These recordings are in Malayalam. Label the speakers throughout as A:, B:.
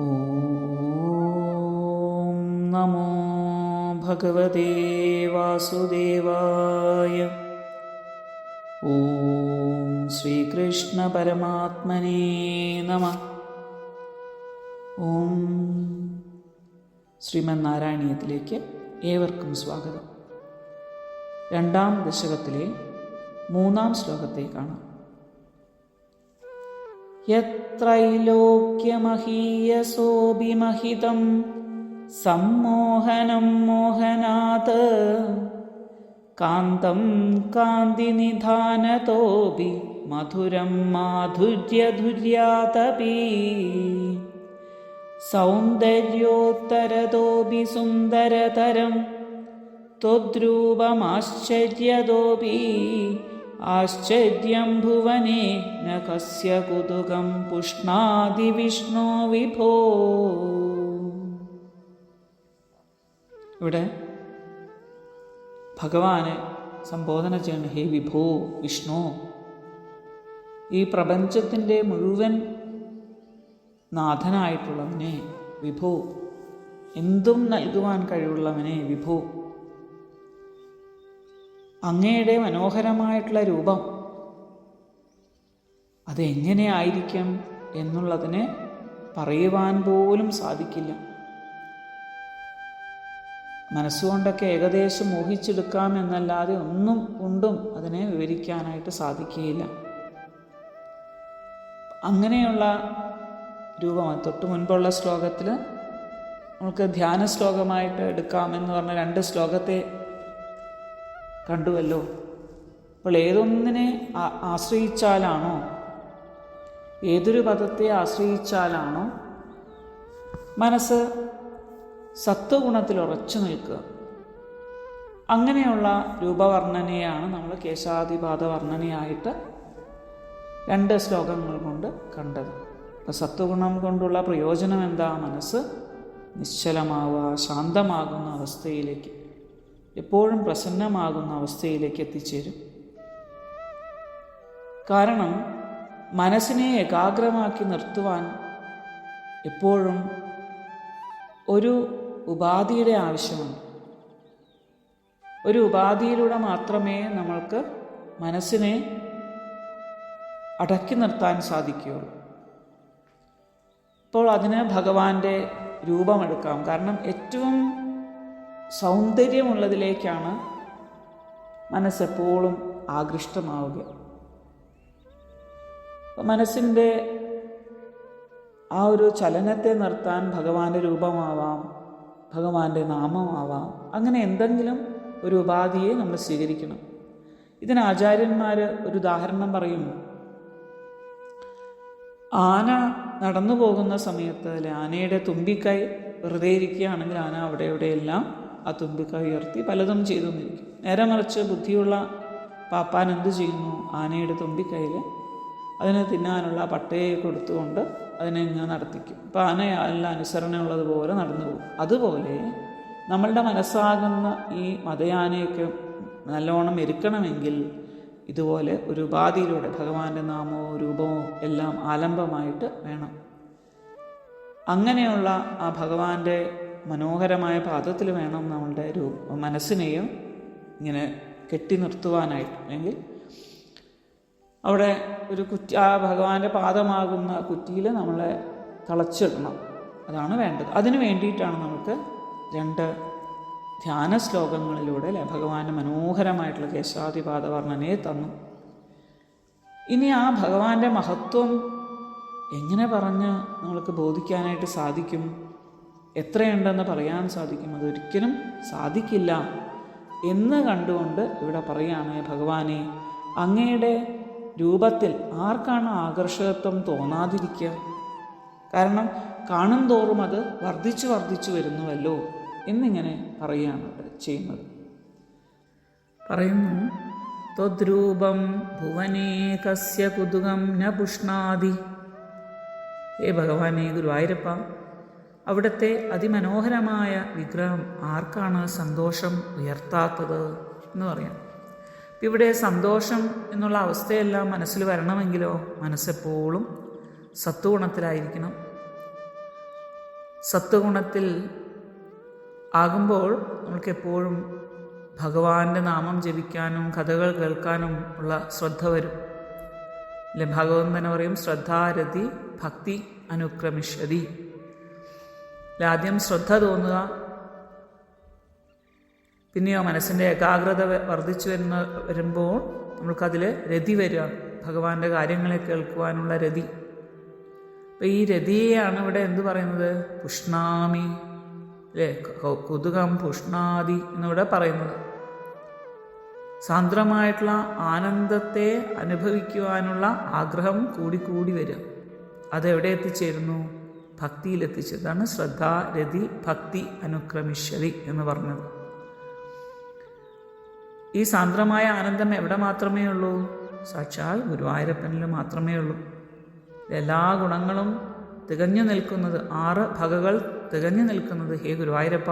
A: ഓം നമോ ഭഗവതേ വാസുദേവായ. ഓം ശ്രീകൃഷ്ണ പരമാത്മനേ നമ. ഓം ശ്രീമന്നാരായണീയത്തിലേക്ക് ഏവർക്കും സ്വാഗതം. രണ്ടാം ദശകത്തിലെ മൂന്നാം ശ്ലോകത്തെ കാണാം. യത്രൈലോക്യമഹീയസോഭിമഹിതം സമ്മോഹനം മോഹനാത് കാന്തം കാന്തിനിധാനതോപി മധുരം മാധുര്യധുര്യാതപി സൗന്ദര്യോത്തരതോപി സുന്ദരതരം त्वद्रूपमाश्चर्यतोऽपि ആശ്ചര്യം ന കസ്യ കുതുകം പുഷ്ണാതി വിഷ്ണു വിഭോ ഇവിടെ ഭഗവാന് സംബോധന ചെയ്യുന്ന ഹേ വിഭോ വിഷ്ണു ഈ പ്രപഞ്ചത്തിന്റെ മുഴുവൻ നാഥനായിട്ടുള്ളവനെ വിഭോ എന്തും നൽകുവാൻ കഴിവുള്ളവനെ വിഭോ അങ്ങയുടെ മനോഹരമായിട്ടുള്ള രൂപം. അതെങ്ങനെയായിരിക്കും എന്നുള്ളതിന് പറയുവാൻ പോലും സാധിക്കില്ല. മനസ്സുകൊണ്ടൊക്കെ ഏകദേശം മോഹിച്ചെടുക്കാം എന്നല്ലാതെ ഒന്നും കൊണ്ടും അതിനെ വിവരിക്കാനായിട്ട് സാധിക്കുകയില്ല. അങ്ങനെയുള്ള രൂപമാണ്. തൊട്ട് മുൻപുള്ള ശ്ലോകത്തിൽ നമുക്ക് ധ്യാന ശ്ലോകമായിട്ട് എടുക്കാമെന്ന് പറഞ്ഞ രണ്ട് ശ്ലോകത്തെ കണ്ടുവല്ലോ. അപ്പോൾ ഏതൊന്നിനെ ആശ്രയിച്ചാലാണോ? ഏതൊരു പദത്തെ ആശ്രയിച്ചാലാണോ? മനസ്സ് സത്വഗുണത്തിൽ ഉറച്ചു നിൽക്കുക. അങ്ങനെയുള്ള രൂപവർണനയാണ് നമ്മൾ കേശാതിപാത വർണനയായിട്ട് രണ്ട് ശ്ലോകങ്ങൾ കൊണ്ട് കണ്ടത്. അപ്പം സത്വഗുണം കൊണ്ടുള്ള പ്രയോജനം എന്താ മനസ്സ് നിശ്ചലമാവുക ശാന്തമാകുന്ന അവസ്ഥയിലേക്ക് എപ്പോഴും പ്രസന്നമാകുന്ന അവസ്ഥയിലേക്ക് എത്തിച്ചേരും. കാരണം മനസ്സിനെ ഏകാഗ്രമാക്കി നിർത്തുവാൻ എപ്പോഴും ഒരു ഉപാധിയുടെ ആവശ്യമുണ്ട് ഒരു ഉപാധിയിലൂടെ മാത്രമേ നമ്മൾക്ക് മനസ്സിനെ അടക്കി നിർത്താൻ സാധിക്കുകയുള്ളൂ. ഇപ്പോൾ അതിന് ഭഗവാന്റെ രൂപമെടുക്കാം. കാരണം ഏറ്റവും സൗന്ദര്യമുള്ളതിലേക്കാണ് മനസ്സെപ്പോഴും ആകൃഷ്ടമാവുക. മനസ്സിന്റെ ആ ഒരു ചലനത്തെ നിർത്താൻ ഭഗവാന്റെ രൂപമാവാം ഭഗവാന്റെ നാമമാവാം അങ്ങനെ എന്തെങ്കിലും ഒരു ഉപാധിയെ നമ്മൾ സ്വീകരിക്കണം. ഇതിന് ആചാര്യന്മാർ ഒരു ഉദാഹരണം പറയുന്നു. ആന നടന്നു പോകുന്ന സമയത്ത് അല്ലെ ആനയുടെ തുമ്പിക്കൈ വെറുതെ ഇരിക്കുകയാണെങ്കിൽ ആന അവിടെ എവിടെയെല്ലാം ആ തുമ്പിക്കൈ ഉയർത്തി പലതും ചെയ്തുകൊണ്ടിരിക്കും. നേരെ മറിച്ച് ബുദ്ധിയുള്ള പാപ്പാൻ എന്ത് ചെയ്യുന്നു? ആനയുടെ തുമ്പിക്കൈയിൽ അതിനെ തിന്നാനുള്ള പട്ടയെ കൊടുത്തുകൊണ്ട് അതിനെ ഇങ്ങനെ നടത്തിക്കും. അപ്പോൾ ആന എല്ലാം അനുസരണയുള്ളതുപോലെ നടന്നു പോകും. അതുപോലെ നമ്മളുടെ മനസ്സാകുന്ന ഈ മതയാനയൊക്കെ നല്ലോണം എരുക്കണമെങ്കിൽ ഇതുപോലെ ഒരു ഉപാധിയിലൂടെ ഭഗവാന്റെ നാമോ രൂപമോ എല്ലാം ആലംബമായിട്ട് വേണം. അങ്ങനെയുള്ള ആ ഭഗവാന്റെ മനോഹരമായ പാദത്തിൽ വേണം നമ്മളുടെ രൂപ മനസ്സിനെയും ഇങ്ങനെ കെട്ടി നിർത്തുവാനായിട്ട്. അല്ലെങ്കിൽ അവിടെ ഒരു കുറ്റി ആ ഭഗവാന്റെ പാദമാകുന്ന കുറ്റിയിൽ നമ്മളെ തളച്ചിടണം. അതാണ് വേണ്ടത്. അതിനു വേണ്ടിയിട്ടാണ് നമുക്ക് രണ്ട് ധ്യാന ശ്ലോകങ്ങളിലൂടെ അല്ലെ ഭഗവാന്റെ മനോഹരമായിട്ടുള്ള കേശാദിപാദ വർണനയെ തന്നു. ഇനി ആ ഭഗവാന്റെ മഹത്വം എങ്ങനെ പറഞ്ഞ് നമ്മൾക്ക് ബോധിക്കാനായിട്ട് സാധിക്കും? എത്രയുണ്ടെന്ന് പറയാൻ സാധിക്കും. അതൊരിക്കലും സാധിക്കില്ല എന്ന് കണ്ടുകൊണ്ട് ഇവിടെ പറയുകയാണ് ഭഗവാനെ അങ്ങയുടെ രൂപത്തിൽ ആർക്കാണ് ആകർഷകത്വം തോന്നാതിരിക്കുക? കാരണം കാണും തോറും അത് വർദ്ധിച്ചു വർദ്ധിച്ചു വരുന്നുവല്ലോ എന്നിങ്ങനെ പറയുകയാണ് ചെയ്യുന്നത്. പറയുന്നു ത്വദ്രൂപം ഭുവനേ കസ്യ കുതുകം ന പുഷ്ണാതി ഏ ഭഗവാനെ ഗുരുവായൂരപ്പ അവിടുത്തെ അതിമനോഹരമായ വിഗ്രഹം ആർക്കാണ് സന്തോഷം ഉയർത്താത്തത് എന്ന് പറയാം. ഇവിടെ സന്തോഷം എന്നുള്ള അവസ്ഥയെല്ലാം മനസ്സിൽ വരണമെങ്കിലോ മനസ്സെപ്പോഴും സത്വഗുണത്തിലായിരിക്കണം. സത്വഗുണത്തിൽ ആകുമ്പോൾ നമുക്കെപ്പോഴും ഭഗവാന്റെ നാമം ജപിക്കാനും കഥകൾ കേൾക്കാനും ഉള്ള ശ്രദ്ധ വരും. അല്ലെ? ഭഗവാൻ തന്നെ പറയും ശ്രദ്ധാരതി ഭക്തി അനുക്രമിഷ്യതി. അല്ലെ ആദ്യം ശ്രദ്ധ തോന്നുക. പിന്നെയോ മനസ്സിന്റെ ഏകാഗ്രത വർദ്ധിച്ചു വരുന്ന വരുമ്പോൾ നമ്മൾക്കതിൽ രതി വരിക. ഭഗവാന്റെ കാര്യങ്ങളെ കേൾക്കുവാനുള്ള രതി. അപ്പം ഈ രതിയെയാണ് ഇവിടെ എന്ത് പറയുന്നത്? പുഷ്ണാമി. അല്ലേ? കുതുകം പുഷ്ണാദി എന്നിവിടെ പറയുന്നത്. സാന്ദ്രമായിട്ടുള്ള ആനന്ദത്തെ അനുഭവിക്കുവാനുള്ള ആഗ്രഹം കൂടിക്കൂടി വരിക. അതെവിടെ എത്തിച്ചേരുന്നു? ഭക്തിയിൽ എത്തിച്ചതാണ് ശ്രദ്ധ രതി ഭക്തി അനുക്രമിഷ്യതി എന്ന് പറഞ്ഞത്. ഈ സാന്ദ്രമായ ആനന്ദം എവിടെ മാത്രമേ ഉള്ളൂ? സാക്ഷാൽ ഗുരുവായൂരപ്പനിൽ മാത്രമേ ഉള്ളൂ. എല്ലാ ഗുണങ്ങളും തികഞ്ഞു നിൽക്കുന്നത് ആറ് ഭഗകൾ തികഞ്ഞു നിൽക്കുന്നത് ഹേ ഗുരുവായൂരപ്പ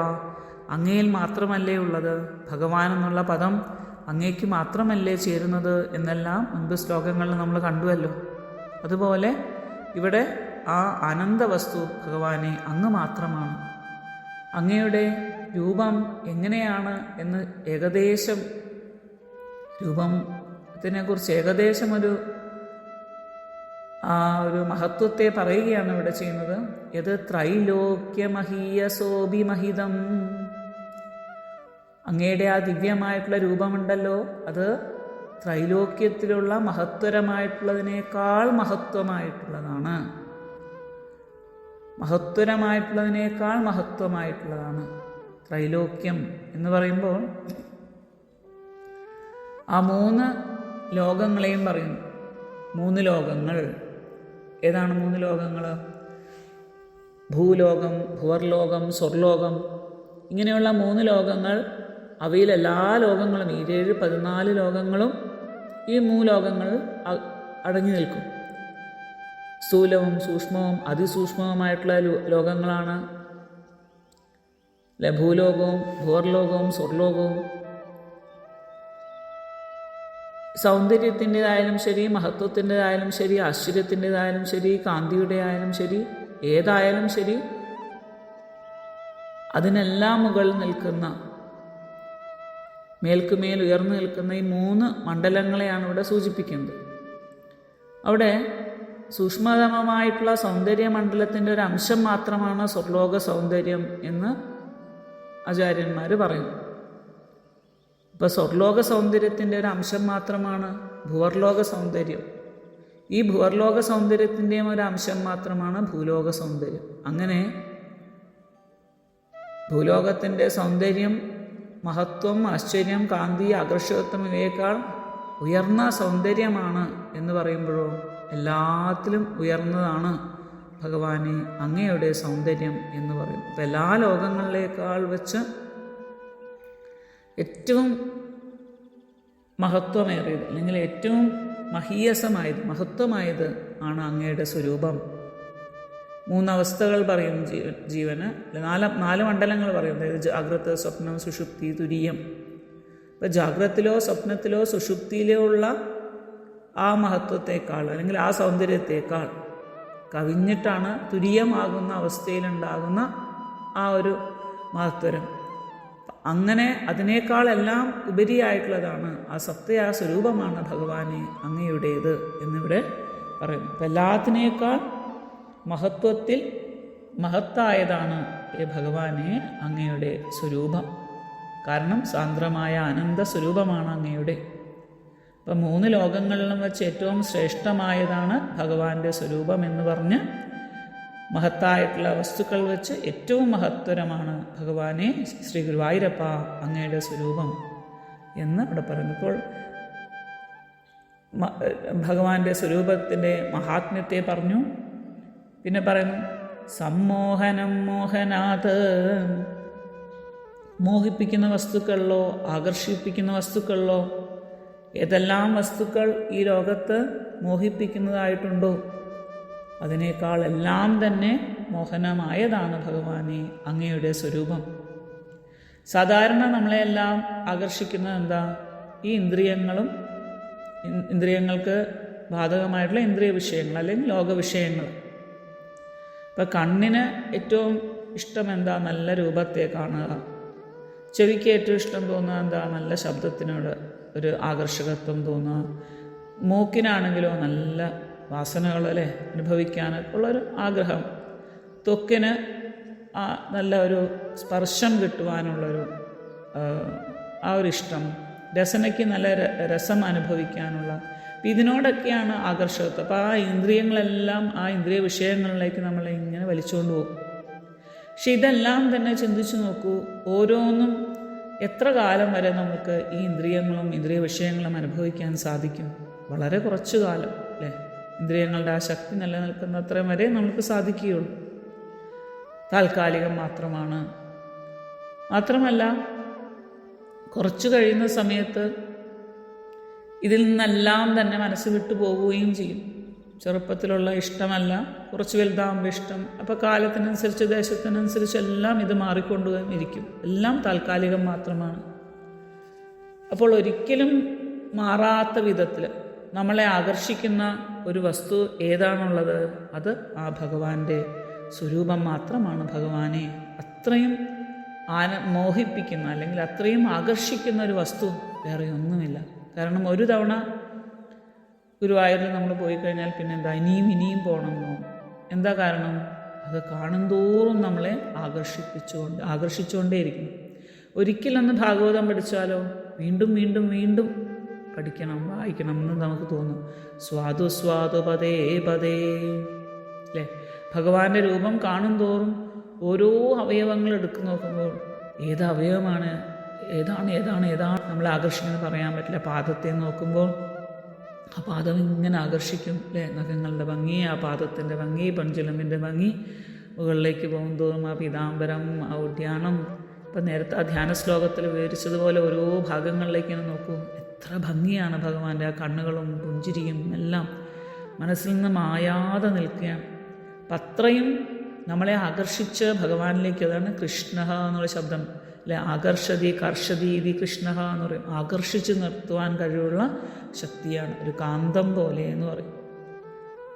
A: അങ്ങയിൽ മാത്രമല്ലേ ഉള്ളത്? ഭഗവാൻ എന്നുള്ള പദം അങ്ങേക്ക് മാത്രമല്ലേ ചേരുന്നത്? എന്നെല്ലാം മുൻപ് ശ്ലോകങ്ങളിൽ നമ്മൾ കണ്ടുവല്ലോ. അതുപോലെ ഇവിടെ ആ ആനന്ദ വസ്തു ഭഗവാനെ അങ്ങ് മാത്രമാണ്. അങ്ങയുടെ രൂപം എങ്ങനെയാണ് എന്ന് ഏകദേശം രൂപത്തിനെക്കുറിച്ച് ഏകദേശം ഒരു ആ ഒരു മഹത്വത്തെ പറയുകയാണ് ഇവിടെ ചെയ്യുന്നത്. ഇത് ത്രൈലോക്യമഹീയസോഭിമഹിതം. അങ്ങയുടെ ആ ദിവ്യമായിട്ടുള്ള രൂപമുണ്ടല്ലോ. അത് ത്രൈലോക്യത്തിലുള്ള മഹത്വരമായിട്ടുള്ളതിനേക്കാൾ മഹത്വമായിട്ടുള്ളതാണ്. മഹത്വരമായിട്ടുള്ളതിനേക്കാൾ മഹത്വമായിട്ടുള്ളതാണ് ത്രൈലോക്യം എന്ന് പറയുമ്പോൾ ആ മൂന്ന് ലോകങ്ങളെയും പറയുന്നു. മൂന്ന് ലോകങ്ങൾ. ഏതാണ് മൂന്ന് ലോകങ്ങൾ? ഭൂലോകം ഭുവർലോകം സ്വർലോകം. ഇങ്ങനെയുള്ള മൂന്ന് ലോകങ്ങൾ അവയിൽ എല്ലാ ലോകങ്ങളും ഇരേഴ് പതിനാല് ലോകങ്ങളും ഈ മൂന്ന് ലോകങ്ങൾ അടങ്ങി നിൽക്കും. സ്ഥൂലവും സൂക്ഷ്മവും അതിസൂക്ഷ്മവുമായിട്ടുള്ള ലോകങ്ങളാണ്. അല്ലെ ഭൂലോകവും ഭൂവർലോകവും സ്വർലോകവും. സൗന്ദര്യത്തിന്റെതായാലും ശരി മഹത്വത്തിന്റെതായാലും ശരി ആശ്ചര്യത്തിന്റെതായാലും ശരി കാന്തിയുടെ ആയാലും ശരി ഏതായാലും ശരി അതിനെല്ലാം മുകളിൽ നിൽക്കുന്ന മേൽക്കുമേൽ ഉയർന്നു നിൽക്കുന്ന ഈ മൂന്ന് മണ്ഡലങ്ങളെയാണ് ഇവിടെ സൂചിപ്പിക്കുന്നത്. അവിടെ സൂക്ഷ്മതമമായിട്ടുള്ള സൗന്ദര്യ മണ്ഡലത്തിന്റെ ഒരു അംശം മാത്രമാണ് സ്വർലോക സൗന്ദര്യം എന്ന് ആചാര്യന്മാർ പറയുന്നു. ഇപ്പോൾ സ്വർലോക സൗന്ദര്യത്തിന്റെ ഒരു അംശം മാത്രമാണ് ഭുവർലോക സൗന്ദര്യം. ഈ ഭുവർലോക സൗന്ദര്യത്തിന്റെയും ഒരു അംശം മാത്രമാണ് ഭൂലോക സൗന്ദര്യം. അങ്ങനെ ഭൂലോകത്തിന്റെ സൗന്ദര്യം മഹത്വം ആശ്ചര്യം കാന്തി ആകർഷകത്വം ഇവയേക്കാൾ ഉയർന്ന സൗന്ദര്യമാണ് എന്ന് പറയുമ്പോഴോ എല്ലാത്തിലും ഉയർന്നതാണ് ഭഗവാനെ അങ്ങയുടെ സൗന്ദര്യം എന്ന് പറയും അപ്പം എല്ലാ ലോകങ്ങളിലേക്കാൾ വെച്ച് ഏറ്റവും മഹത്വമേറിയത് അല്ലെങ്കിൽ ഏറ്റവും മഹീയസമായത് മഹത്വമായത് ആണ് അങ്ങയുടെ സ്വരൂപം. മൂന്നവസ്ഥകൾ പറയും ജീവന്. നാല് നാല് മണ്ഡലങ്ങൾ പറയും. അതായത് ജാഗ്രത സ്വപ്നം സുഷുപ്തി തുരീയം. അപ്പം ജാഗ്രത്തിലോ സ്വപ്നത്തിലോ സുഷുപ്തിയിലോ ഉള്ള ആ മഹത്വത്തെക്കാൾ അല്ലെങ്കിൽ ആ സൗന്ദര്യത്തെക്കാൾ കവിഞ്ഞിട്ടാണ് തുര്യമാകുന്ന അവസ്ഥയിലുണ്ടാകുന്ന ആ ഒരു മഹത്വരം. അങ്ങനെ അതിനേക്കാളെല്ലാം ഉപരിയായിട്ടുള്ളതാണ് ആ സത്യ ആ സ്വരൂപമാണ് ഭഗവാനെ അങ്ങയുടേത് എന്നിവിടെ പറയുന്നു. അപ്പം എല്ലാത്തിനേക്കാൾ മഹത്വത്തിൽ മഹത്തായതാണ് ഏ ഭഗവാനെ അങ്ങയുടെ സ്വരൂപം. കാരണം സാന്ദ്രമായ അനന്ത സ്വരൂപമാണ് അങ്ങയുടെ. അപ്പം മൂന്ന് ലോകങ്ങളിലും വെച്ച് ഏറ്റവും ശ്രേഷ്ഠമായതാണ് ഭഗവാന്റെ സ്വരൂപം എന്ന് പറഞ്ഞ് മഹത്തായിട്ടുള്ള വസ്തുക്കൾ വെച്ച് ഏറ്റവും മഹത്തരമാണ് ഭഗവാനെ ശ്രീ ഗുരുവായൂരപ്പ അങ്ങയുടെ സ്വരൂപം എന്ന് ഇവിടെ പറഞ്ഞപ്പോൾ ഭഗവാന്റെ സ്വരൂപത്തിന്റെ മഹാത്മ്യത്തെ പറഞ്ഞു. പിന്നെ പറയുന്നു സമ്മോഹനം മോഹനാഥ് മോഹിപ്പിക്കുന്ന വസ്തുക്കളിലോ ആകർഷിപ്പിക്കുന്ന വസ്തുക്കളിലോ ഏതെല്ലാം വസ്തുക്കൾ ഈ ലോകത്ത് മോഹിപ്പിക്കുന്നതായിട്ടുണ്ടോ? അതിനേക്കാൾ എല്ലാം തന്നെ മോഹനമായതാണ് ഭഗവാനെ അങ്ങയുടെ സ്വരൂപം. സാധാരണ നമ്മളെല്ലാം ആകർഷിക്കുന്നത് എന്താ? ഈ ഇന്ദ്രിയങ്ങളും ഇന്ദ്രിയങ്ങൾക്ക് ബാധകമായിട്ടുള്ള ഇന്ദ്രിയ വിഷയങ്ങൾ അല്ലെങ്കിൽ ലോക വിഷയങ്ങൾ. ഇപ്പം കണ്ണിന് ഏറ്റവും ഇഷ്ടം എന്താ? നല്ല രൂപത്തെ കാണുക. ചെവിക്ക് ഏറ്റവും ഇഷ്ടം തോന്നുക എന്താ? നല്ല ശബ്ദത്തിനോട്. ഒരു ആകർഷകത്വം തോന്നുക. മൂക്കിനാണെങ്കിലോ നല്ല വാസനകൾ അല്ലേ അനുഭവിക്കാനൊക്കെ ഉള്ളൊരു ആഗ്രഹം. ത്വക്കിന് ആ നല്ല ഒരു സ്പർശം കിട്ടുവാനുള്ളൊരു ആ ഒരു ഇഷ്ടം. രസനയ്ക്ക് നല്ല രസം അനുഭവിക്കാനുള്ള. അപ്പം ഇതിനോടൊക്കെയാണ് ആകർഷകത്വം. അപ്പോൾ ആ ഇന്ദ്രിയങ്ങളെല്ലാം ആ ഇന്ദ്രിയ വിഷയങ്ങളിലേക്ക് നമ്മൾ ഇങ്ങനെ വലിച്ചുകൊണ്ട് പോകും. പക്ഷെ ഇതെല്ലാം തന്നെ ചിന്തിച്ചു നോക്കൂ. ഓരോന്നും എത്ര കാലം വരെ നമുക്ക് ഈ ഇന്ദ്രിയങ്ങളും ഇന്ദ്രിയ വിഷയങ്ങളും അനുഭവിക്കാൻ സാധിക്കും? വളരെ കുറച്ചു കാലം അല്ലേ? ഇന്ദ്രിയങ്ങളുടെ ആ ശക്തി നിലനിൽക്കുന്നത്രയും വരെ നമുക്ക് സാധിക്കുകയുള്ളൂ. താൽക്കാലികം മാത്രമാണ്. മാത്രമല്ല കുറച്ചു കഴിയുന്ന സമയത്ത് ഇതിൽ നിന്നെല്ലാം തന്നെ മനസ്സ് വിട്ടു പോവുകയും ചെയ്യും. ചെറുപ്പത്തിലുള്ള ഇഷ്ടമല്ല. കുറച്ച് വലുതാകുമ്പോൾ ഇഷ്ടം. അപ്പോൾ കാലത്തിനനുസരിച്ച് ദേശത്തിനനുസരിച്ച് എല്ലാം ഇത് മാറിക്കൊണ്ടു ഇരിക്കും. എല്ലാം താൽക്കാലികം മാത്രമാണ്. അപ്പോൾ ഒരിക്കലും മാറാത്ത വിധത്തിൽ നമ്മളെ ആകർഷിക്കുന്ന ഒരു വസ്തു ഏതാണുള്ളത്? അത് ആ ഭഗവാന്റെ സ്വരൂപം മാത്രമാണ് ഭഗവാനെ. അത്രയും ആന മോഹിപ്പിക്കുന്ന അല്ലെങ്കിൽ അത്രയും ആകർഷിക്കുന്ന ഒരു വസ്തു വേറെ ഒന്നുമില്ല. കാരണം ഒരു തവണ ഗുരുവായൂരിൽ നമ്മൾ പോയി കഴിഞ്ഞാൽ പിന്നെ എന്താ ഇനിയും ഇനിയും പോകണമെന്നോ എന്താ കാരണം? അത് കാണുന്തോറും നമ്മളെ ആകർഷിപ്പിച്ചുകൊണ്ട് ആകർഷിച്ചുകൊണ്ടേയിരിക്കുന്നു. ഒരിക്കലൊന്ന് ഭാഗവതം പഠിച്ചാലോ? വീണ്ടും വീണ്ടും വീണ്ടും പഠിക്കണം വായിക്കണം എന്ന് നമുക്ക് തോന്നും. സ്വാദു സ്വാദു പതേ പതേ അല്ലേ ഭഗവാന്റെ രൂപം കാണും തോറും ഓരോ അവയവങ്ങൾ എടുത്തു നോക്കുമ്പോൾ ഏത് അവയവമാണ് ഏതാണ് ഏതാണ് ഏതാണ് നമ്മളെ ആകർഷിക്കുന്നത് പറയാൻ പറ്റില്ല. പാദത്തെ നോക്കുമ്പോൾ ആ പാദം ഇങ്ങനെ ആകർഷിക്കും അല്ലേ? നഖങ്ങളുടെ ഭംഗി ആ പാദത്തിന്റെ ഭംഗി പഞ്ചുലമിന്റെ ഭംഗി മുകളിലേക്ക് പോകും തോറും ആ പീതാംബരം ആ ഉദ്യാനം. ഇപ്പം നേരത്തെ ആ ധ്യാന ശ്ലോകത്തിൽ വിവരിച്ചതുപോലെ ഓരോ ഭാഗങ്ങളിലേക്ക് ഇങ്ങനെ നോക്കൂ. എത്ര ഭംഗിയാണ് ഭഗവാന്റെ ആ കണ്ണുകളും പുഞ്ചിരിയും എല്ലാം. മനസ്സിൽ നിന്ന് മായാതെ നിൽക്കുകയാണ്. അപ്പം അത്രയും നമ്മളെ ആകർഷിച്ച് ഭഗവാനിലേക്ക് അതാണ് കൃഷ്ണ എന്നുള്ള ശബ്ദം അല്ലെ ആകർഷതി കർഷതി ഇതി കൃഷ്ണ എന്ന് പറയും. ആകർഷിച്ച് നിർത്തുവാൻ കഴിവുള്ള ശക്തിയാണ് ഒരു കാന്തം പോലെ എന്ന് പറയും.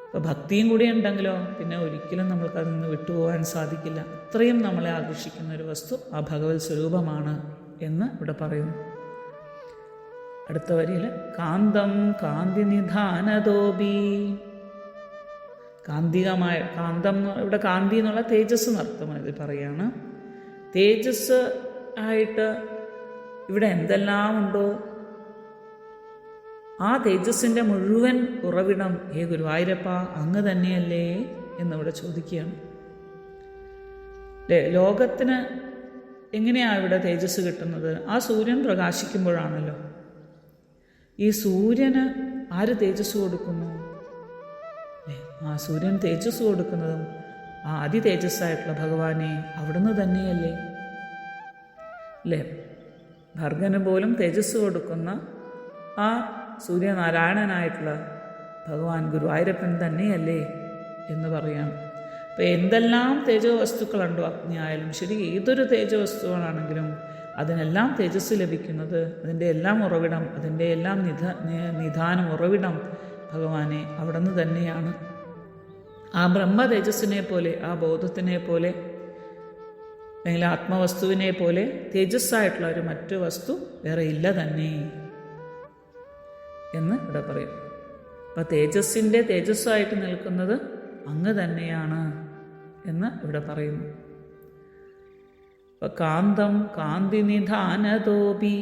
A: അപ്പോൾ ഭക്തിയും കൂടി ഉണ്ടെങ്കിലോ പിന്നെ ഒരിക്കലും നമ്മൾക്ക് അതിൽ നിന്ന് വിട്ടുപോകാൻ സാധിക്കില്ല. അത്രയും നമ്മളെ ആകർഷിക്കുന്ന ഒരു വസ്തു ആ ഭഗവത് സ്വരൂപമാണ് എന്ന് ഇവിടെ പറയുന്നു. അടുത്ത വരിയിൽ കാന്തം കാന്തി നിധാനതോബി കാന്തികമായ കാന്തം ഇവിടെ കാന്തി എന്നുള്ള തേജസ് എന്നർത്ഥം പറയാണ്. തേജസ് ആയിട്ട് ഇവിടെ എന്തെല്ലാം ഉണ്ടോ? ആ തേജസ്സിന്റെ മുഴുവൻ ഉറവിടം ഏ ഗുരുവായൂരപ്പ അങ്ങ് തന്നെയല്ലേ എന്നിവിടെ ചോദിക്കുകയാണ്. ലോകത്തിന് എങ്ങനെയാണ് ഇവിടെ തേജസ് കിട്ടുന്നത്? ആ സൂര്യൻ പ്രകാശിക്കുമ്പോഴാണല്ലോ. ഈ സൂര്യന് ആര് തേജസ് കൊടുക്കുന്നു? ആ സൂര്യൻ തേജസ് കൊടുക്കുന്നതും ആ അതി തേജസ്സായിട്ടുള്ള ഭഗവാനെ അവിടുന്ന് തന്നെയല്ലേ? അല്ലേ ഭർഗന് പോലും തേജസ് കൊടുക്കുന്ന ആ സൂര്യനാരായണനായിട്ടുള്ള ഭഗവാൻ ഗുരുവായൂരപ്പൻ തന്നെയല്ലേ എന്ന് പറയാം. അപ്പോൾ എന്തെല്ലാം തേജോ വസ്തുക്കളുണ്ടോ അഗ്നി ആയാലും ശരി ഏതൊരു തേജോ വസ്തുക്കളാണെങ്കിലും അതിനെല്ലാം തേജസ് ലഭിക്കുന്നത് അതിന്റെ എല്ലാം ഉറവിടം അതിന്റെ എല്ലാം നിധ നിധാനം ഉറവിടം ഭഗവാനെ അവിടെ നിന്ന് തന്നെയാണ്. ആ ബ്രഹ്മ തേജസ്സിനെ പോലെ ആ ബോധത്തിനെ പോലെ അല്ലെങ്കിൽ ആത്മവസ്തുവിനെ പോലെ തേജസ്സായിട്ടുള്ള ഒരു മറ്റു വസ്തു വേറെ ഇല്ല തന്നെ എന്ന് ഇവിടെ പറയും. അപ്പം തേജസ്സിന്റെ തേജസ്സായിട്ട് നിൽക്കുന്നത് അങ്ങ് തന്നെയാണ് എന്ന് ഇവിടെ പറയുന്നു. അപ്പം കാന്തം കാന്തി നിധാനതോപി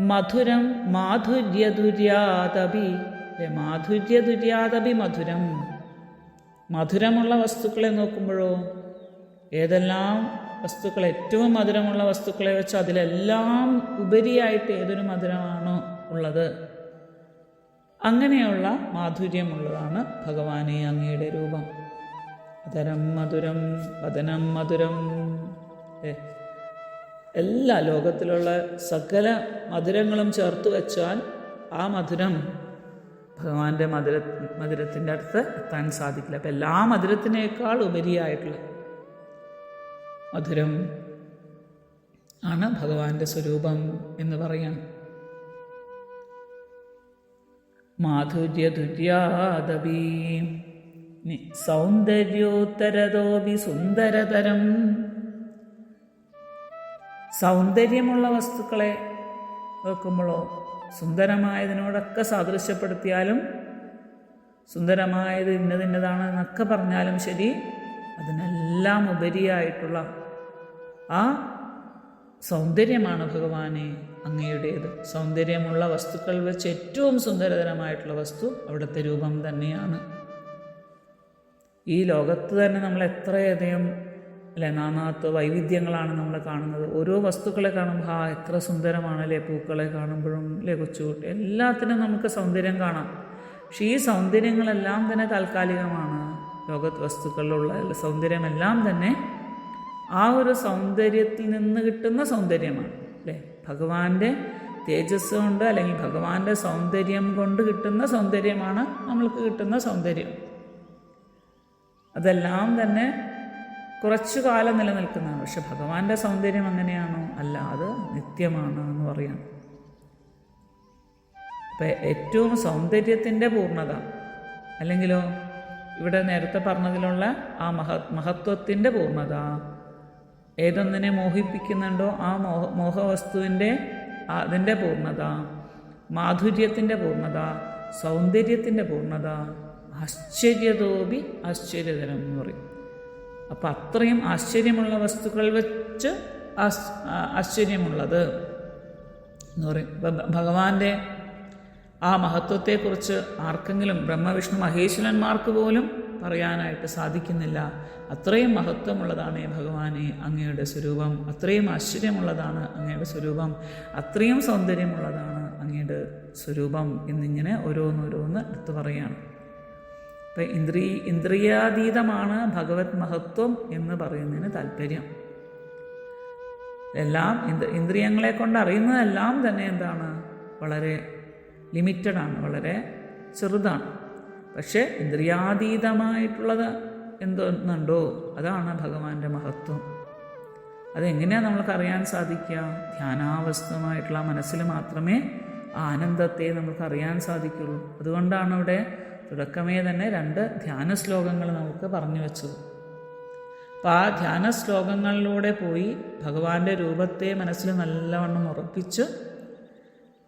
A: മധുരം മാധുര്യദുര്യാതപി അല്ലെ മാധുര്യദുര്യാതപി മധുരം. മധുരമുള്ള വസ്തുക്കളെ നോക്കുമ്പോഴോ ഏതെല്ലാം വസ്തുക്കൾ ഏറ്റവും മധുരമുള്ള വസ്തുക്കളെ വെച്ച് അതിലെല്ലാം ഉപരിയായിട്ട് ഏതൊരു മധുരമാണോ ഉള്ളത്? അങ്ങനെയുള്ള മാധുര്യമുള്ളതാണ് ഭഗവാനെ അങ്ങയുടെ രൂപം. അതരം മധുരം വദനം മധുരം എല്ലാ ലോകത്തിലുള്ള സകല മധുരങ്ങളും ചേർത്ത് വെച്ചാൽ ആ മധുരം ഭഗവാന്റെ മധുര മധുരത്തിന്റെ അടുത്ത് എത്താൻ സാധിക്കില്ല. അപ്പം എല്ലാ മധുരത്തിനേക്കാൾ ഉപരിയായിട്ടുള്ള മധുരം ആണ് ഭഗവാന്റെ സ്വരൂപം എന്ന് പറയാണ്. മാധുര്യതുര്യാദവീ സൗന്ദര്യോത്തരതോപി സുന്ദരതരം. സൗന്ദര്യമുള്ള വസ്തുക്കളെ വെക്കുമ്പോഴോ സുന്ദരമായതിനോടൊക്കെ സാദൃശ്യപ്പെടുത്തിയാലും സുന്ദരമായത് ഇന്നതിന്നതാണ് എന്നൊക്കെ പറഞ്ഞാലും ശരി അതിനെല്ലാം ഉപരിയായിട്ടുള്ള ആ സൗന്ദര്യമാണ് ഭഗവാനെ അങ്ങയുടേത്. സൗന്ദര്യമുള്ള വസ്തുക്കൾ വെച്ച് ഏറ്റവും സുന്ദരതരമായിട്ടുള്ള വസ്തു അവിടുത്തെ രൂപം തന്നെയാണ്. ഈ ലോകത്ത് തന്നെ നമ്മൾ എത്രയധികം അല്ലെ? നാനാത്ത് വൈവിധ്യങ്ങളാണ് നമ്മൾ കാണുന്നത്. ഓരോ വസ്തുക്കളെ കാണുമ്പോൾ ആ എത്ര സുന്ദരമാണല്ലേ പൂക്കളെ കാണുമ്പോഴും അല്ലേ കൊച്ചുകുട്ടി എല്ലാത്തിനും നമുക്ക് സൗന്ദര്യം കാണാം. പക്ഷേ ഈ സൗന്ദര്യങ്ങളെല്ലാം തന്നെ താൽക്കാലികമാണ്. ലോകത്ത് വസ്തുക്കളിലുള്ള സൗന്ദര്യമെല്ലാം തന്നെ ആ ഒരു സൗന്ദര്യത്തിൽ നിന്ന് കിട്ടുന്ന സൗന്ദര്യമാണ് അല്ലേ ഭഗവാന്റെ തേജസ് കൊണ്ട് അല്ലെങ്കിൽ ഭഗവാന്റെ സൗന്ദര്യം കൊണ്ട് കിട്ടുന്ന സൗന്ദര്യമാണ് നമ്മൾക്ക് കിട്ടുന്ന സൗന്ദര്യം. അതെല്ലാം തന്നെ കുറച്ചു കാലം നിലനിൽക്കുന്നതാണ്. പക്ഷെ ഭഗവാന്റെ സൗന്ദര്യം അങ്ങനെയാണോ? അല്ല അത് നിത്യമാണ് എന്ന് പറയാം. അപ്പം ഏറ്റവും സൗന്ദര്യത്തിന്റെ പൂർണത അല്ലെങ്കിലോ ഇവിടെ നേരത്തെ പറഞ്ഞതിലുള്ള ആ മഹ മഹത്വത്തിന്റെ പൂർണത ഏതൊന്നിനെ മോഹിപ്പിക്കുന്നുണ്ടോ ആ മോഹ മോഹവസ്തുവിന്റെ അതിന്റെ പൂർണത മാധുര്യത്തിന്റെ പൂർണത സൗന്ദര്യത്തിന്റെ പൂർണത ആശ്ചര്യതോപി ആശ്ചര്യതരം എന്ന് പറയും. അപ്പം അത്രയും ആശ്ചര്യമുള്ള വസ്തുക്കൾ വെച്ച് ആശ്ചര്യമുള്ളത് എന്ന് പറയും. ഭഗവാന്റെ ആ മഹത്വത്തെക്കുറിച്ച് ആർക്കെങ്കിലും ബ്രഹ്മവിഷ്ണു മഹേശ്വരന്മാർക്ക് പോലും പറയാനായിട്ട് സാധിക്കുന്നില്ല. അത്രയും മഹത്വമുള്ളതാണ് ഭഗവാനെ അങ്ങയുടെ സ്വരൂപം. അത്രയും ആശ്ചര്യമുള്ളതാണ് അങ്ങയുടെ സ്വരൂപം. അത്രയും സൗന്ദര്യമുള്ളതാണ് അങ്ങയുടെ സ്വരൂപം എന്നിങ്ങനെ ഓരോന്നോരോന്ന് എടുത്തു പറയുകയാണ് അപ്പം ഇന്ദ്രി ഇന്ദ്രിയാതീതമാണ് ഭഗവത് മഹത്വം എന്ന് പറയുന്നതിന് താല്പര്യം. എല്ലാം ഇന്ദ് ഇന്ദ്രിയങ്ങളെ കൊണ്ട് അറിയുന്നതെല്ലാം തന്നെ എന്താണ്? വളരെ ലിമിറ്റഡാണ് വളരെ ചെറുതാണ്. പക്ഷേ ഇന്ദ്രിയാതീതമായിട്ടുള്ളത് എന്തൊന്നുണ്ടോ അതാണ് ഭഗവാന്റെ മഹത്വം. അതെങ്ങനെയാണ് നമ്മൾക്ക് അറിയാൻ സാധിക്കുക? ധ്യാനാവസ്ഥമായിട്ടുള്ള മനസ്സിൽ മാത്രമേ ആ ആനന്ദത്തെ നമുക്ക് അറിയാൻ സാധിക്കുള്ളൂ. അതുകൊണ്ടാണ് ഇവിടെ തുടക്കമേ തന്നെ രണ്ട് ധ്യാന ശ്ലോകങ്ങൾ നമുക്ക് പറഞ്ഞു വെച്ചു. അപ്പം ആ ധ്യാന ശ്ലോകങ്ങളിലൂടെ പോയി ഭഗവാന്റെ രൂപത്തെ മനസ്സിൽ നല്ലവണ്ണം ഉറപ്പിച്ച്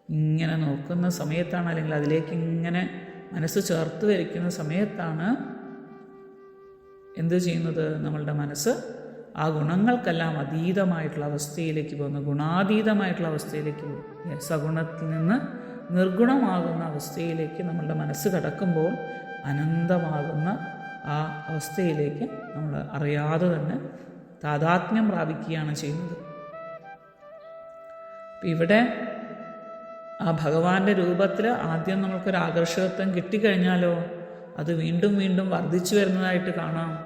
A: ഇങ്ങനെ നോക്കുന്ന സമയത്താണ് അല്ലെങ്കിൽ അതിലേക്ക് ഇങ്ങനെ മനസ്സ് ചേർത്ത് വരിക്കുന്ന സമയത്താണ് എന്ത് ചെയ്യുന്നത്? നമ്മളുടെ മനസ്സ് ആ ഗുണങ്ങൾക്കെല്ലാം അതീതമായിട്ടുള്ള അവസ്ഥയിലേക്ക് പോകുന്നു ഗുണാതീതമായിട്ടുള്ള അവസ്ഥയിലേക്ക് പോകും സഗുണത്തിൽ നിന്ന് നിർഗുണമാകുന്ന അവസ്ഥയിലേക്ക് നമ്മളുടെ മനസ്സ് കടക്കുമ്പോൾ അനന്തമാകുന്ന ആ അവസ്ഥയിലേക്ക് നമ്മൾ അറിയാതെ തന്നെ താതാത്മ്യം പ്രാപിക്കുകയാണ് ചെയ്യുന്നത്. ഇവിടെ ആ ഭഗവാന്റെ രൂപത്തിൽ ആദ്യം നമുക്കൊരു ആകർഷകത്വം കിട്ടിക്കഴിഞ്ഞാലോ അത് വീണ്ടും വീണ്ടും വർദ്ധിച്ചു വരുന്നതായിട്ട് കാണാം.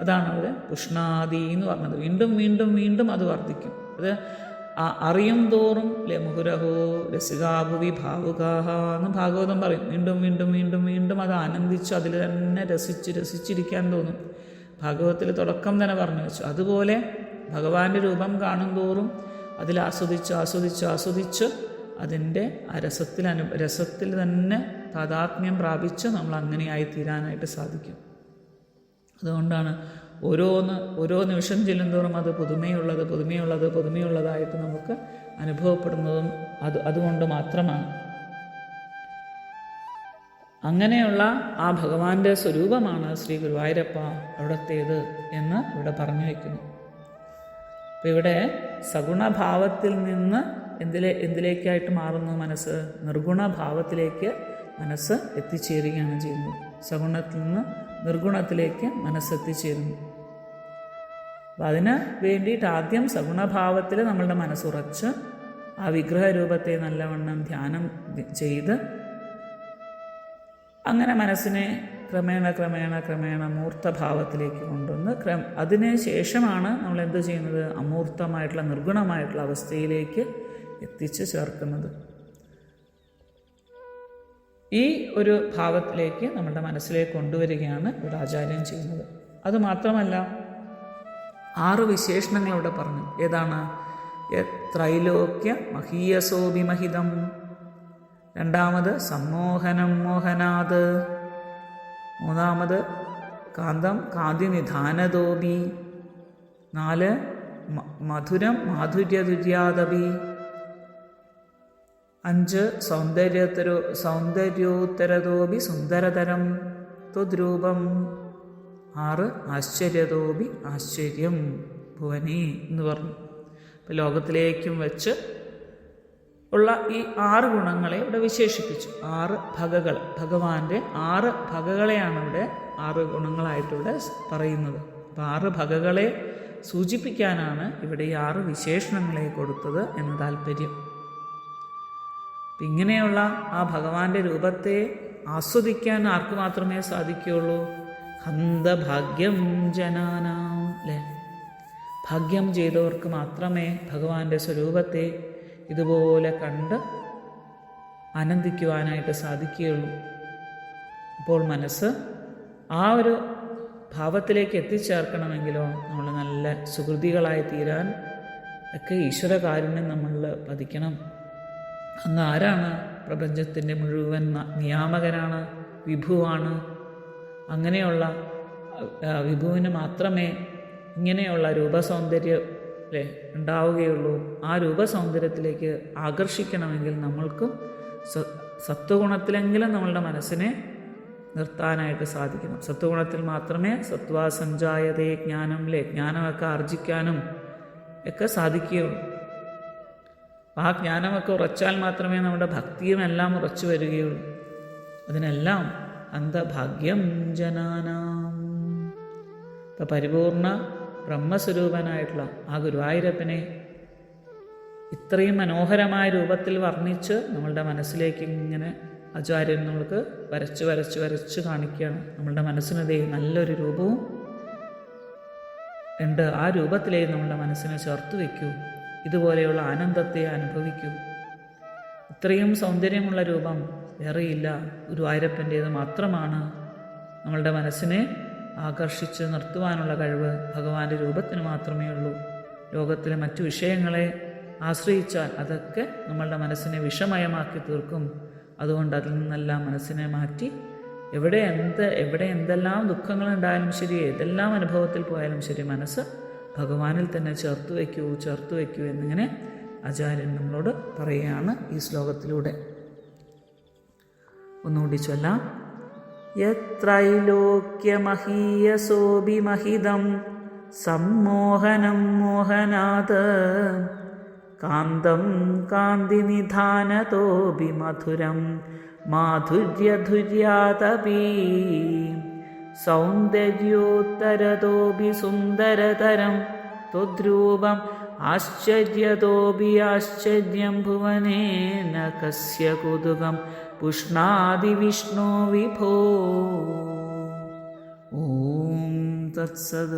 A: അതാണ് അവർ പുഷ്ണാദി എന്ന് പറഞ്ഞത്. വീണ്ടും വീണ്ടും വീണ്ടും അത് വർദ്ധിക്കും. അത് അറിയും തോറും ലമുഹുരഹോ മുഹുരഹോ രസികാഭുവി ഭാവുകാഹ എന്ന് ഭാഗവതം പറയും. വീണ്ടും വീണ്ടും വീണ്ടും വീണ്ടും അത് ആനന്ദിച്ചു അതിൽ തന്നെ രസിച്ച് രസിച്ചിരിക്കാൻ തോന്നും. ഭാഗവതത്തിൽ തുടക്കം തന്നെ പറഞ്ഞു വെച്ചു. അതുപോലെ ഭഗവാന്റെ രൂപം കാണും തോറും അതിൽ ആസ്വദിച്ച് ആസ്വദിച്ച് ആസ്വദിച്ച് അതിന്റെ ആ രസത്തിൽ അനു രസത്തിൽ തന്നെ താതാത്മ്യം പ്രാപിച്ച് നമ്മൾ അങ്ങനെയായി തീരാനായിട്ട് സാധിക്കും. അതുകൊണ്ടാണ് ഓരോന്ന് ഓരോ നിമിഷം ചെല്ലുന്തോറും അത് പുതുമയുള്ളത് പുതുമയുള്ളത് പുതുമയുള്ളതായിട്ട് നമുക്ക് അനുഭവപ്പെടുന്നതും അത് അതുകൊണ്ട് മാത്രമാണ്. അങ്ങനെയുള്ള ആ ഭഗവാന്റെ സ്വരൂപമാണ് ശ്രീ ഗുരുവായൂരപ്പ അവിടത്തേത് എന്ന് ഇവിടെ പറഞ്ഞു വയ്ക്കുന്നു അപ്പം ഇവിടെ സഗുണഭാവത്തിൽ നിന്ന് എന്തിലെ എന്തിലേക്കായിട്ട് മാറുന്നു മനസ്സ്? നിർഗുണഭാവത്തിലേക്ക് മനസ്സ് എത്തിച്ചേരുകയാണ് ചെയ്യുന്നത്. സഗുണത്തിൽ നിന്ന് നിർഗുണത്തിലേക്ക് മനസ്സ് എത്തിച്ചേരുന്നു. അപ്പം അതിന് വേണ്ടിയിട്ട് ആദ്യം സഗുണഭാവത്തിൽ നമ്മളുടെ മനസ്സുറച്ച് ആ വിഗ്രഹ രൂപത്തെ നല്ലവണ്ണം ധ്യാനം ചെയ്ത് അങ്ങനെ മനസ്സിനെ ക്രമേണ ക്രമേണ ക്രമേണ മൂർത്തഭാവത്തിലേക്ക് കൊണ്ടുവന്ന് ക്രമ അതിന് ശേഷമാണ് നമ്മൾ എന്ത് ചെയ്യുന്നത്? അമൂർത്തമായിട്ടുള്ള നിർഗുണമായിട്ടുള്ള അവസ്ഥയിലേക്ക് എത്തിച്ച് ചേർക്കുന്നത്. ഈ ഒരു ഭാവത്തിലേക്ക് നമ്മുടെ മനസ്സിലേക്ക് കൊണ്ടുവരികയാണ് ഇവിടെ ആചാര്യം ചെയ്യുന്നത്. അതുമാത്രമല്ല ആറ് വിശേഷണങ്ങൾ ഇവിടെ പറഞ്ഞു. ഏതാണ്? ത്രൈലോക്യ മഹീയസോഭിമഹിതം. രണ്ടാമത് സമ്മോഹനം മോഹനാത്. മൂന്നാമത് കാന്തം കാന്തിനിധാനതോപി നാല് മധുരം മാധുര്യതുര്യാദപി. അഞ്ച് സൗന്ദര്യത്തരോ സൗന്ദര്യോത്തരതോപി സുന്ദരതരം ത്വദ്രൂപം. ആറ് ആശ്ചര്യതോപി ആശ്ചര്യം ഭുവനെ എന്ന് പറഞ്ഞു. അപ്പോൾ ലോകത്തിലേക്കും വെച്ച് ഉള്ള ഈ ആറ് ഗുണങ്ങളെ ഇവിടെ വിശേഷിപ്പിച്ചു. ആറ് ഭഗകൾ ഭഗവാന്റെ ആറ് ഭഗകളെയാണ് ഇവിടെ ആറ് ഗുണങ്ങളായിട്ടിവിടെ പറയുന്നത്. അപ്പോൾ ആറ് ഭഗകളെ സൂചിപ്പിക്കാനാണ് ഇവിടെ ഈ ആറ് വിശേഷണങ്ങളെ കൊടുത്തത് എന്ന താല്പര്യം. അപ്പം ഇങ്ങനെയുള്ള ആ ഭഗവാന്റെ രൂപത്തെ ആസ്വദിക്കാൻ ആർക്ക് മാത്രമേ സാധിക്കുകയുള്ളൂ? ഹന്തഭാഗ്യം ജനാനാം അല്ലേ ഭാഗ്യം ചെയ്തവർക്ക് മാത്രമേ ഭഗവാന്റെ സ്വരൂപത്തെ ഇതുപോലെ കണ്ട് ആനന്ദിക്കുവാനായിട്ട് സാധിക്കുകയുള്ളൂ. അപ്പോൾ മനസ്സ് ആ ഒരു ഭാവത്തിലേക്ക് എത്തിച്ചേർക്കണമെങ്കിലോ നമ്മൾ നല്ല സുഹൃതികളായി തീരാൻ ഒക്കെ ഈശ്വരകാരുണ്യം നമ്മൾ പതിക്കണം. അങ്ങ് ആരാണ് പ്രപഞ്ചത്തിന്റെ മുഴുവൻ നിയാമകനാണ് വിഭുവാണ് അങ്ങനെയുള്ള വിഭുവിന് മാത്രമേ ഇങ്ങനെയുള്ള രൂപസൗന്ദര്യം അല്ലേ ഉണ്ടാവുകയുള്ളൂ. ആ രൂപസൗന്ദര്യത്തിലേക്ക് ആകർഷിക്കണമെങ്കിൽ നമ്മൾക്കും സത്വഗുണത്തിലെങ്കിലും നമ്മളുടെ മനസ്സിനെ നിർത്താനായിട്ട് സാധിക്കണം. സത്വഗുണത്തിൽ മാത്രമേ സത്വാസഞ്ചായതെ ജ്ഞാനം അല്ലേ ജ്ഞാനമൊക്കെ ആർജിക്കാനും ഒക്കെ സാധിക്കുകയുള്ളൂ. ആ ജ്ഞാനമൊക്കെ ഉറച്ചാൽ മാത്രമേ നമ്മുടെ ഭക്തിയും എല്ലാം ഉറച്ചു വരികയുള്ളൂ. അതിനെല്ലാം അന്ധഭാഗ്യം ജനാനാം. ഇപ്പം പരിപൂർണ ബ്രഹ്മസ്വരൂപനായിട്ടുള്ള ആ ഗുരുവായൂരപ്പനെ ഇത്രയും മനോഹരമായ രൂപത്തിൽ വർണിച്ച് നമ്മളുടെ മനസ്സിലേക്ക് ഇങ്ങനെ ആചാര്യൻ നമ്മൾക്ക് വരച്ച് വരച്ച് വരച്ച് കാണിക്കുകയാണ്. നമ്മളുടെ മനസ്സിനതേ നല്ലൊരു രൂപവും ഉണ്ട്. ആ രൂപത്തിലേ നമ്മളുടെ മനസ്സിനെ ചേർത്ത് വയ്ക്കൂ. ഇതുപോലെയുള്ള ആനന്ദത്തെ അനുഭവിക്കൂ. ഇത്രയും സൗന്ദര്യമുള്ള രൂപം വേറെയില്ല. ഗുരുവായൂരപ്പന്റേത് മാത്രമാണ്. നമ്മളുടെ മനസ്സിനെ ആകർഷിച്ച് നിർത്തുവാനുള്ള കഴിവ് ഭഗവാന്റെ രൂപത്തിന് മാത്രമേ ഉള്ളൂ. ലോകത്തിലെ മറ്റു വിഷയങ്ങളെ ആശ്രയിച്ചാൽ അതൊക്കെ നമ്മളുടെ മനസ്സിനെ വിഷമയമാക്കി തീർക്കും. അതുകൊണ്ട് അതിൽ നിന്നെല്ലാം മനസ്സിനെ മാറ്റി എവിടെ എന്ത് എവിടെ എന്തെല്ലാം ദുഃഖങ്ങളുണ്ടായാലും ശരി ഏതെല്ലാം അനുഭവത്തിൽ പോയാലും ശരി മനസ്സ് ഭഗവാനിൽ തന്നെ ചേർത്ത് വയ്ക്കൂ ചേർത്ത് വയ്ക്കൂ എന്നിങ്ങനെ ആചാര്യൻ നമ്മളോട് പറയുകയാണ് ഈ ശ്ലോകത്തിലൂടെ. ഒന്നുകൂടി ചൊല്ലാം. യത്രൈലോക്യമഹീയസോഭിമഹിതം സമ്മോഹനം മോഹനാത് കാന്തം കാന്തിനിധാനതോപി മധുരം മാധുര്യധുര്യാതപി. സൗന്ദര്യോത്തരതോപി സുന്ദരതരം ത്വദ്രൂപം ആശ്ചര്യതോപി ആശ്ചര്യം ഭുവനേന കസ്യ കുതുകം പുഷ്ണാതി വിഷ്ണു വിഭോ. ഓം തത്സദ.